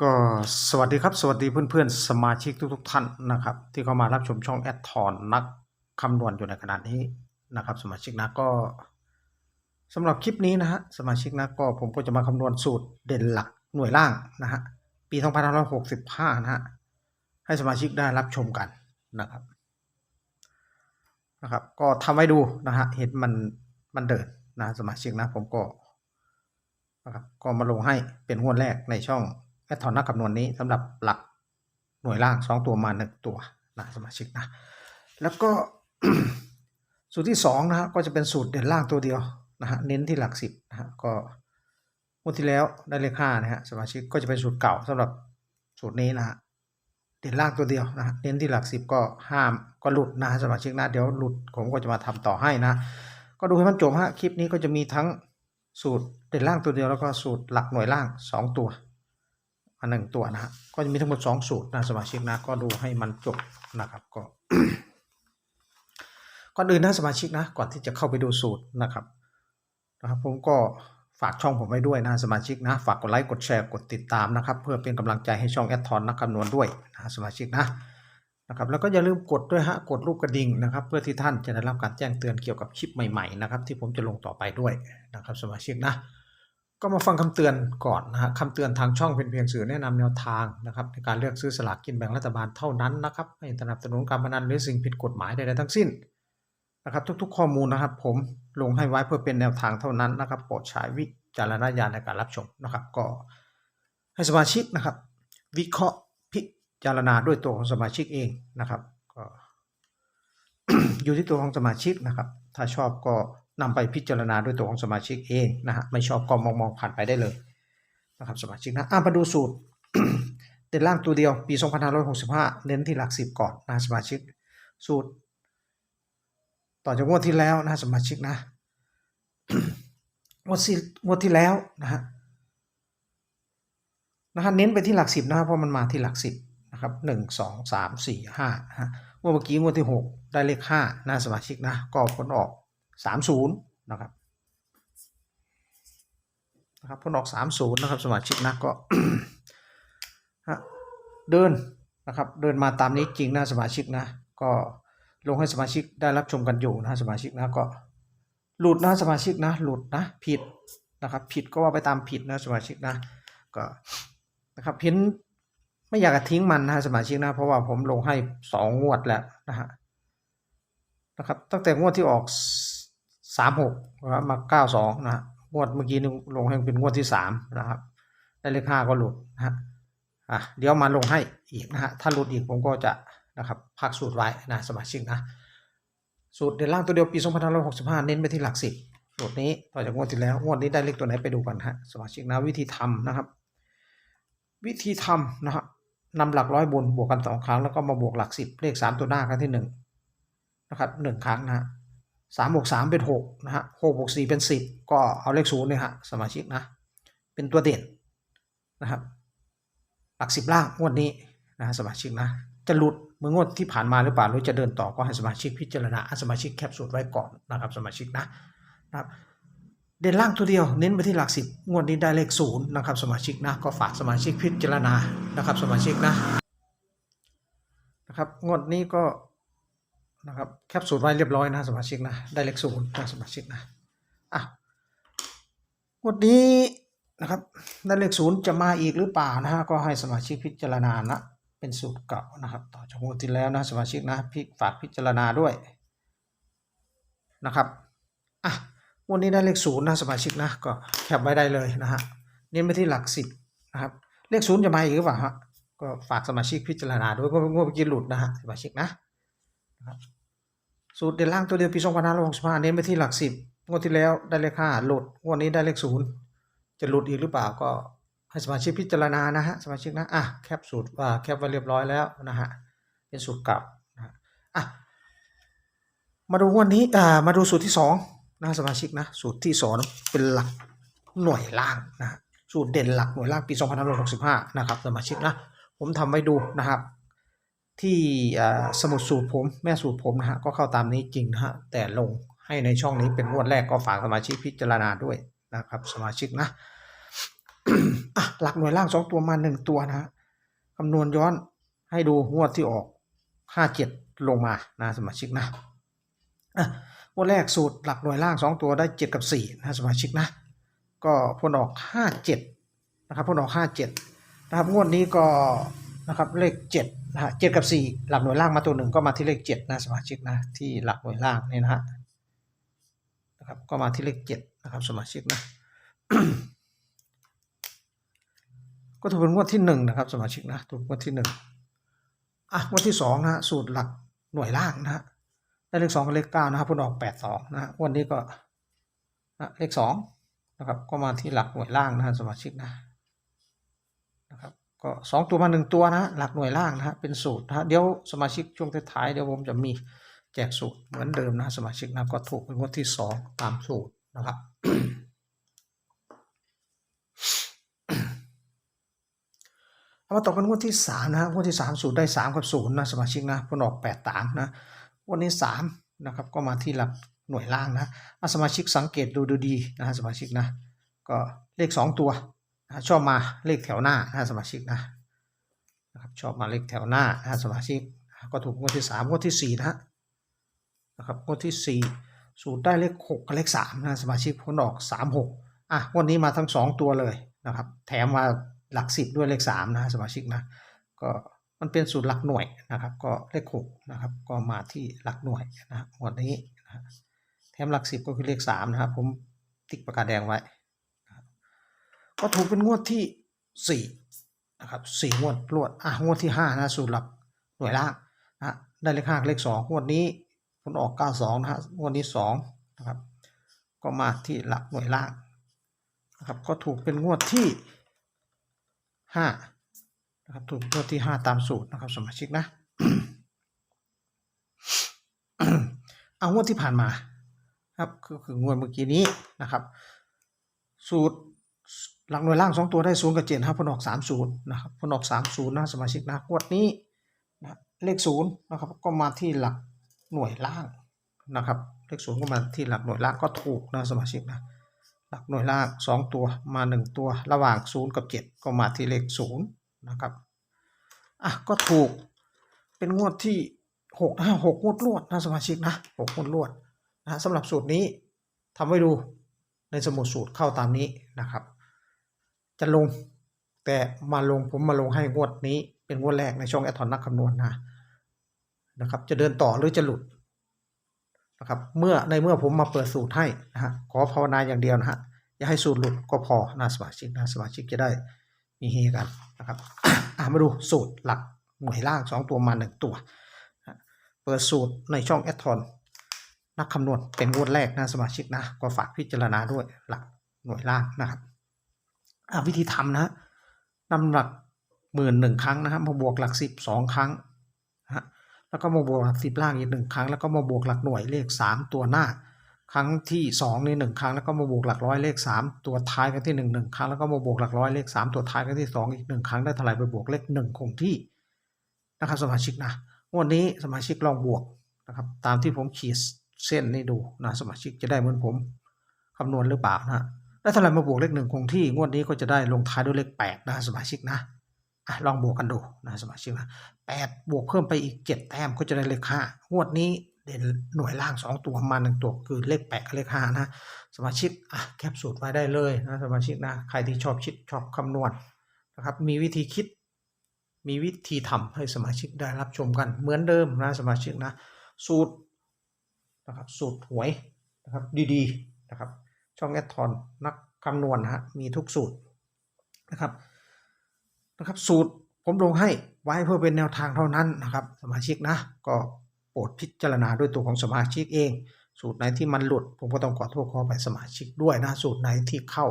ก็สวัสดีครับสวัสดีเพื่อนๆ สมาชิกทุกๆ ท่านนะครับ ที่เข้ามารับชมช่องแอดทอนนักคำนวณอยู่ในขณะนี้นะครับ สมาชิกนะก็สำหรับคลิปนี้นะฮะสมาชิกนะก็ผมก็จะมาคำนวณสูตรเด่นหลักหน่วยล่างนะฮะปี 2565 นะฮะให้สมาชิกได้รับชมกันนะครับนะครับ ก็ทำไว้ดูนะฮะเห็นมันมันเดินนะสมาชิกนะผมก็นะครับก็มาลงให้เป็นงวแรกในช่อง แอดทอนนักคำนวณนี้สำหรับหลักหน่วยล่าง2ตัวมา1ตัวนะสมาชิกนะ แล้วก็สูตรที่2นะฮะก็จะเป็นสูตรเด่นล่างตัวเดียวนะฮะเน้นที่หลักสิบนะฮะก็งวดที่แล้วได้เลขห้านะฮะสมาชิกก็จะเป็นสูตรเก่าสำหรับสูตรนี้นะฮะเด่นล่างตัวเดียวนะฮะเน้นที่หลักสิบก็ห้ามก็หลุดนะสมาชิกนะเดี๋ยวหลุดผมก็จะมาทำต่อให้นะ ก็ดูให้มันจบฮะคลิปนี้ก็จะมีทั้งสูตรเด่นล่างตัวเดียวแล้วก็สูตรหลักหน่วยล่าง 2 ตัว อันหนึ่งตัวนะฮะก็จะมีทั้งหมด2สูตรนะสมาชิกนะก็ดูให้มันจบนะครับก็ก่อนอื่นนะสมาชิกนะก่อนที่จะเข้าไปดูสูตรนะครับนะครับ ผมก็ฝากช่องผมไว้ด้วยนะสมาชิกนะฝากกดไลค์กดแชร์กดติดตามนะครับ เพื่อเป็นกำลังใจให้ช่องแอดทอนนักคำนวณด้วยนะสมาชิกนะนะครับแล้วก็อย่าลืมกดด้วยฮะกดรูปกระดิ่งนะครับ เพื่อที่ท่านจะได้รับการแจ้งเตือนเกี่ยวกับคลิปใหม่ๆนะครับ ที่ผมจะลงต่อไปด้วยนะครับ สมาชิกนะ ก็มาฟังคำเตือนก่อนนะฮะคำเตือนทางช่องเป็นเพียงสื่อแนะนำแนวทางนะครับในการเลือกซื้อสลากกินแบ่งรัฐบาลเท่านั้นนะครับไม่สนับสนุนการพนันหรือสิ่งผิดกฎหมายใดๆทั้งสิ้นนะครับทุกๆข้อมูลนะครับ ผมลงให้ไว้เพื่อเป็นแนวทางเท่านั้นนะครับโปรดใช้วิจารณญาณในการรับชมนะครับ ก็ให้สมาชิกนะครับ วิเคราะห์พิจารณาด้วยตัวของสมาชิกเองนะครับก็อยู่ที่ตัวของสมาชิกนะครับ ถ้าชอบก็ นำไปพิจารณาด้วยตัวของสมาชิกเองนะฮะไม่ชอบก็มองมองผ่านไปได้เลยนะครับสมาชิกนะอะมาดูสูตรเด่นล่างตัวเดียวปี 2565 เน้นที่หลักสิบก่อนนะสมาชิก สูตร ต่อจากงวดที่แล้วนะสมาชิกนะงวดที่งวดที่แล้วนะฮะนะครับเน้นไปที่หลักสิบนะครับเพราะมันมาที่หลักสิบนะครับหนึ่งสองสามสี่ห้าฮะเมื่อกี้งวดที่หกได้เลขห้านะสมาชิกนะก็ผลออก สามศูนย์นะครับนะครับผลออกสามศูนย์นะครับสมาชิกนะก็เดินนะครับเดินมาตามนี้จริงนะสมาชิกนะ ก็ลงให้สมาชิกได้รับชมกันอยู่นะสมาชิกนะก็หลุดนะสมาชิกนะหลุดนะผิดนะครับผิดก็ว่าไปตามผิดนะสมาชิกนะก็นะครับเห็นไม่อยากจะทิ้งมันนะสมาชิกนะ เพราะว่าผมลงให้สองงวดแล้วนะฮะนะครับตั้งแต่งวดที่ออก สามหกนะครับมาเก้าสองนะฮะงวดเมื่อกี้นี่ลงให้เป็นงวดที่สามนะครับ ได้เลขห้าก็หลุดนะฮะอะเดี๋ยวมาลงให้อีกนะฮะถ้าหลุดอีกผมก็จะนะครับพักสูตรไว้นะสมาชิกนะ สูตรเด่นล่างตัวเดียวปี 2565 เน้นไปที่หลักสิบสูตรนี้ต่อจากงวดที่แล้วงวดนี้ได้เลขตัวไหนไปดูกันฮะสมาชิกนะวิธีทำนะครับ วิธีทำนะฮะนำหลักร้อยบนบวกกันสองครั้งแล้วก็มาบวกหลักสิบเลขสามตัวหน้าครั้งที่หนึ่งนะครับหนึ่งครั้งนะฮะ สามบวกสามเป็นหกนะฮะหกบวกสี่เป็นสิบก็เอาเลขศูนย์เนี่ยฮะสมาชิกนะ เป็นตัวเด่นนะครับ หลักสิบล่างงวดนี้นะฮะสมาชิกนะ จะหลุดเมื่องวดที่ผ่านมาหรือเปล่าหรือจะเดินต่อก็ให้สมาชิกพิจารณาสมาชิกแคปสูตรไว้ก่อนนะครับ สมาชิกนะนะครับเด่นล่างตัวเดียวเน้นไปที่หลักสิบงวดนี้ได้เลขศูนย์นะครับ สมาชิกนะก็ฝากสมาชิกพิจารณานะครับ สมาชิกนะนะครับงวดนี้ก็ นะครับแคปสูตรไว้เรียบร้อยนะสมาชิกนะได้เลขศูนย์นะสมาชิกนะอะงวดนี้นะครับได้เลขศูนย์จะมาอีกหรือเปล่านะฮะก็ให้สมาชิกพิจารณานะเป็นสูตรเก่านะครับต่อจากงวดที่แล้วนะสมาชิกนะพี่ฝากพิจารณาด้วยนะครับอะวันนี้ได้เลขศูนย์นะสมาชิกนะก็แคปไว้ได้เลยนะฮะเน้นไปที่หลักสิบนะครับเลขศูนย์จะมาอีกหรือเปล่าฮะก็ฝากสมาชิกพิจารณาด้วยเพราะงวดเมื่อกี้หลุดนะฮะสมาชิกนะนะครับ สูตรเด่นล่างตัวเดียวปี2565เน้นไปที่หลักสิบงวดที่แล้วได้เลขห้าหลุดงวดนี้ได้เลขศูนย์จะหลุดอีกหรือเปล่าก็ให้สมาชิกพิจารณานะฮะสมาชิกนะอะแคปสูตรว่าแคปไว้เรียบร้อยแล้วนะฮะเป็นสูตรเก่านะฮะอะมาดูวันนี้อ่ามาดูสูตรที่สองนะสมาชิกนะสูตรที่สองเป็นหลักหน่วยล่างนะฮะสูตรเด่นหลักหน่วยล่างปี2565นะครับสมาชิกนะผมทำไว้ดูนะครับ ที่สมุดสูตรผม แม่สูตรผมนะฮะก็เข้าตามนี้จริงนะฮะแต่ลงให้ในช่องนี้เป็นงวดแรกก็ฝากสมาชิกพิจารณาด้วยนะครับ สมาชิกนะะหลักหน่วยล่างสองตัวมาหนึ่งตัวนะคำนวณย้อนให้ดูงวดที่ออกห้าเจ็ดลงมานะสมาชิกนะอะงวดแรกสูตรหลักหน่วยล่างสองตัวได้เจ็ดกับสี่นะสมาชิกนะ ก็ผลออกห้าเจ็ดนะครับผลออกห้าเจ็ดนะครับงวดนี้ก็ นะครับเลขเจ็ดนะฮะเจ็ดกับสี่หลักหน่วยล่างมาตัวหนึ่งก็มาที่เลขเจ็ดนะสมาชิกนะที่หลักหน่วยล่างนี่นะฮะนะครับก็มาที่เลขเจ็ดนะครับสมาชิกนะก็ถูกเป็นงวดที่หนึ่งนะครับสมาชิกนะถูกงวดที่หนึ่งอะงวดที่สองนะสูตรหลักหน่วยล่างนะฮะได้เลขสองกับเลขเก้านะครับผลออกแปดสองนะฮะวันนี้ก็นะเลขสองนะครับก็มาที่หลักหน่วยล่างนะสมาชิกนะนะครับ ก็สองตัวมาหนึ่งตัวนะหลักหน่วยล่างนะฮะเป็นสูตรนะฮะเดี๋ยวสมาชิกช่วงท้ายๆเดี๋ยวผมจะมีแจกสูตรเหมือนเดิมนะสมาชิกนะก็ถูกเป็นงวดที่สองตามสูตรนะครับเอามาต่อกันงวดที่สามนะงวดที่สามสูตรได้สามกับศูนย์นะสมาชิกนะผลออกแปดตามนะวันนี้สามนะครับก็มาที่หลักหน่วยล่างนะสมาชิกสังเกตดูดูดีนะฮะสมาชิกนะก็เลขสองตัว นะชอบมาเลขแถวหน้านะสมาชิกนะนะครับชอบมาเลขแถวหน้านะสมาชิกก็ถูกงวดที่สามงวดที่สี่นะนะครับงวดที่สี่สูตรได้เลขหกกับเลขสามนะสมาชิกผลออกสามหกอะงวันนี้มาทั้งสองตัวเลยนะครับ แถมมาหลักสิบด้วยเลขสามนะสมาชิกนะก็มันเป็นสูตรหลักหน่วยนะครับ ก็เลขหกนะครับ ก็มาที่หลักหน่วยนะครับหมวดนี้นะแถมหลักสิบก็คือเลขสามนะครับ ผมติ๊กปากกาศแดงไว้ ก็ถูกเป็นงวดที่สี่นะครับสี่งวดรวดอะงวดที่ห้านะสูตรหลักหน่วยล่างนะได้เลขห้าเลขสองงวดนี้ผลออกเก้าสองนะฮะงวดนี้สองนะครับ ก็มาที่หลักหน่วยล่างนะครับ ก็ถูกเป็นงวดที่ห้านะครับถูกงวดที่5ตามสูตรนะครับ สมาชิกนะเอางวดที่ผ่านมาครับคือคืองวดเมื่อกี้นี้นะครับ สูตร หลักหน่วยล่าง 2 ตัวได้ศูนย์กับเจ็ดครับพนออก3 0นะครับพนออก3 0นะสมาชิกนะงวดนี้นะเลขศูนย์นะครับก็มาที่หลักหน่วยล่างนะครับเลขศูนย์ก็มาที่หลักหน่วยล่างก็ถูกนะสมาชิกนะหลักหน่วยล่างสองตัวมา 1 ตัวระหว่าง 0 กับ 7 ก็มาที่เลข0นะครับอะก็ถูกเป็นงวดที่6นะหกงวดรวดนะสมาชิกนะหกงวดรวดนะสำหรับสูตรนี้ทำไว้ดูในสมุดสูตรเข้าตามนี้นะครับ จะลง แต่มาลงผมมาลงให้งวดนี้ เป็นงวดแรกในช่องแอดทอนนักคำนวณนะนะครับ จะเดินต่อหรือจะหลุดนะครับ เมื่อในเมื่อผมมาเปิดสูตรให้นะฮะขอภาวนาอย่างเดียวนะฮะอย่าให้สูตรหลุดก็พอนะสมาชิกนะสมาชิกจะได้มีเฮกันนะครับมาดูสูตรหลักหน่วยล่าง2ตัวมา1ตัวนะเปิดสูตรในช่องแอดทอนนักคำนวณเป็นงวดแรกนะสมาชิกนะ ก็ฝากพิจารณาด้วยหลักหน่วยล่างนะครับ วิธีทำนะนำหลักหมื่นหนึ่งครั้งนะครับมาบวกหลักสิบสองครั้งนะฮะแล้วก็มาบวกหลักสิบล่างอีกหนึ่งครั้ง แล้วก็มาบวกหลักหน่วยเลขสามตัวหน้า ครั้งที่สองนี่หนึ่งครั้งแล้วก็มาบวกหลักร้อยเลขสามตัวท้ายกันที่หนึ่งหนึ่งครั้งแล้วก็มาบวกหลักร้อยเลขสามตัวท้ายกันที่สองอีกหนึ่งครั้งได้เท่าไหร่ไปบวกเลขหนึ่งคงที่นะครับสมาชิกนะวันนี้สมาชิกลองบวกนะครับตามที่ผมขีดเส้นนี่ดูนะสมาชิกจะได้เหมือนผมคำนวณหรือเปล่านะ ได้เท่าไหร่มาบวกเลขหนึ่งคงที่งวดนี้ก็จะได้ลงท้ายด้วยเลขแปดนะสมาชิกนะอะลองบวกกันดูนะสมาชิกนะแปดบวกเพิ่มไปอีกเจ็ดแต้มก็จะได้เลขห้างวดนี้เด่นหน่วยล่างสองตัวมาหนึ่งตัวคือเลขแปดกับเลขห้านะสมาชิกอะแคปสูตรไว้ได้เลยนะสมาชิกนะใครที่ชอบคิดชอบคำนวณนะครับมีวิธีคิดมีวิธีทำให้สมาชิกได้รับชมกันเหมือนเดิมนะสมาชิกนะสูตรนะครับสูตรหวยนะครับดีๆนะครับ ช่องแอดทอนนักคำนวณนะฮะมีทุกสูตรนะครับนะครับ สูตรผมลงให้ไว้เพื่อเป็นแนวทางเท่านั้นนะครับ สมาชิกนะก็โปรดพิจารณาด้วยตัวของสมาชิกเอง สูตรไหนที่มันหลุด ผมก็ต้องขอโทษขอไปสมาชิกด้วยนะสูตรไหนที่เข้า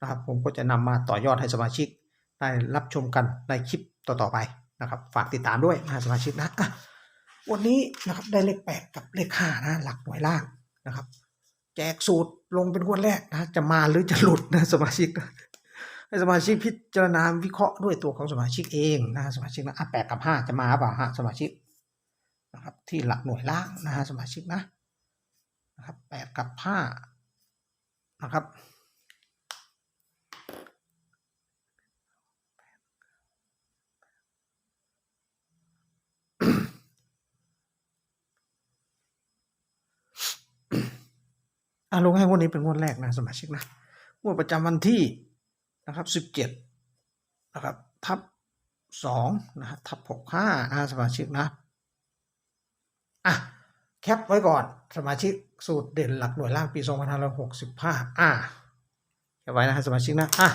นะครับ ผมก็จะนำมาต่อยอดให้สมาชิก ได้รับชมกันในคลิปต่อๆไปนะครับ ฝากติดตามด้วยนะสมาชิกนะวันนี้นะครับได้เลขแปดกับเลขห้านะหลักหน่วยล่างนะครับ แจกสูตร ลงเป็นงวันแรกนะจะมาหรือจะหลุดนะสมาชิกนะให้สมาชิกพิจารณาวิเคราะห์ด้วยตัวของสมาชิกเองนะสมาชิกนะอะแปดกับห้าจะมาเปล่าฮะสมาชิกนะครับที่หลักหน่วยล่างนะฮะสมาชิกนะนะครับแปดกับห้านะครับ อะลงให้งวดนี้เป็นงวดแรกนะสมาชิกนะงวดประจำวันที่นะครับสิบเจ็ดนะครับทับสองนะทับหกห้าอ่าสมาชิกนะอะแคปไว้ก่อนสมาชิกสูตรเด่นหลักหน่วยล่างปีสองพันห้าร้อยหกสิบห้าอะแคปไว้นะฮะสมาชิกนะอะ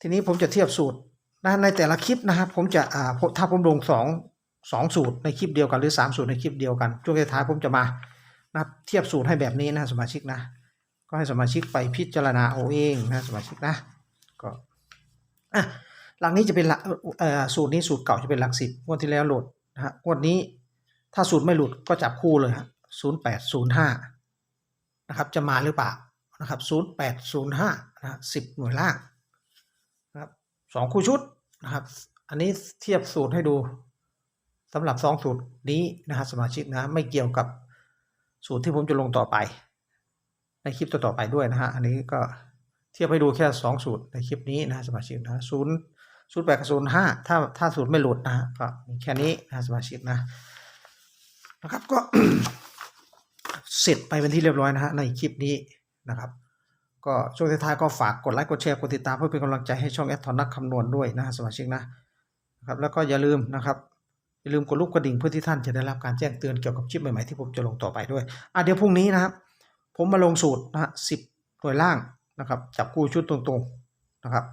ทีนี้ผมจะเทียบสูตรนะในแต่ละคลิปนะครับผมจะอ่าถ้าผมลงสองสองสูตรในคลิปเดียวกันหรือสามสูตรในคลิปเดียวกันช่วงท้ายผมจะมานะเทียบสูตรให้แบบนี้นะสมาชิกนะ ก็ให้สมาชิกไปพิจารณาเอาเองนะสมาชิกนะก็อะหลังนี้จะเป็นหลักเอ่อสูตรนี้สูตรเก่าจะเป็นหลักสิบงวดที่แล้วหลุดนะฮะงวดนี้ถ้าสูตรไม่หลุดก็จับคู่เลยฮะศูนย์แปดศูนย์ห้านะครับจะมาหรือเปล่านะครับศูนย์แปดศูนย์ห้านะฮะสิบหน่วยล่างนะครับสองคู่ชุดนะครับ อันนี้เทียบสูตรให้ดูสำหรับสองสูตรนี้นะฮะสมาชิกนะไม่เกี่ยวกับสูตรที่ผมจะลงต่อไป ในคลิปต่อๆไปด้วยนะฮะ อันนี้ก็เทียบให้ดูแค่สองสูตรในคลิปนี้นะสมาชิกนะศูนย์ศูนย์แปดกับศูนย์ห้าถ้าถ้าสูตรไม่หลุดนะฮะก็มีแค่นี้นะสมาชิกนะนะครับก็เสร็จไปเป็นที่เรียบร้อยนะฮะในคลิปนี้นะครับ ก็ช่วงท้ายๆก็ฝากกดไลค์กดแชร์กดติดตามเพื่อเป็นกำลังใจให้ช่องแอดทอนนักคำนวณด้วยนะฮะสมาชิกนะครับแล้วก็อย่าลืมนะครับอย่าลืมกดรูปกระดิ่งเพื่อที่ท่านจะได้รับการแจ้งเตือนเกี่ยวกับคลิปใหม่ๆที่ผมจะลงต่อไปด้วยอะเดี๋ยวพรุ่งนี้นะครับ ผมมาลงสูตรนะฮะสิบหน่วยล่างนะครับจับคู่ชุดตรงๆนะครับ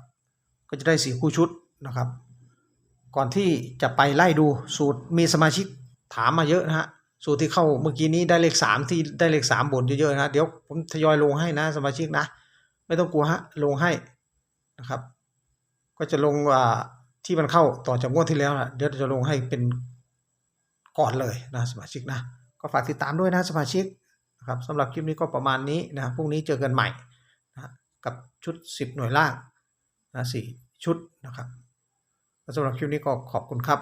ก็จะได้สี่คู่ชุดนะครับ ก่อนที่จะไปไล่ดูสูตรมีสมาชิกถามมาเยอะนะฮะสูตรที่เข้าเมื่อกี้นี้ได้เลขสามที่ได้เลขสามบนเยอะๆนะเดี๋ยวผมทยอยลงให้นะสมาชิกนะไม่ต้องกลัวฮะลงให้นะครับ ก็จะลงอ่าที่มันเข้าต่อจากงวดที่แล้วนะเดี๋ยวจะลงให้เป็นก่อนเลยนะสมาชิกนะ ก็ฝากติดตามด้วยนะสมาชิก นะครับสำหรับคลิปนี้ก็ประมาณนี้นะครับพรุ่งนี้เจอกันใหม่นะกับชุด 10 หน่วยล่างนะสี่ชุดนะครับสำหรับคลิปนี้ก็ขอบคุณครับ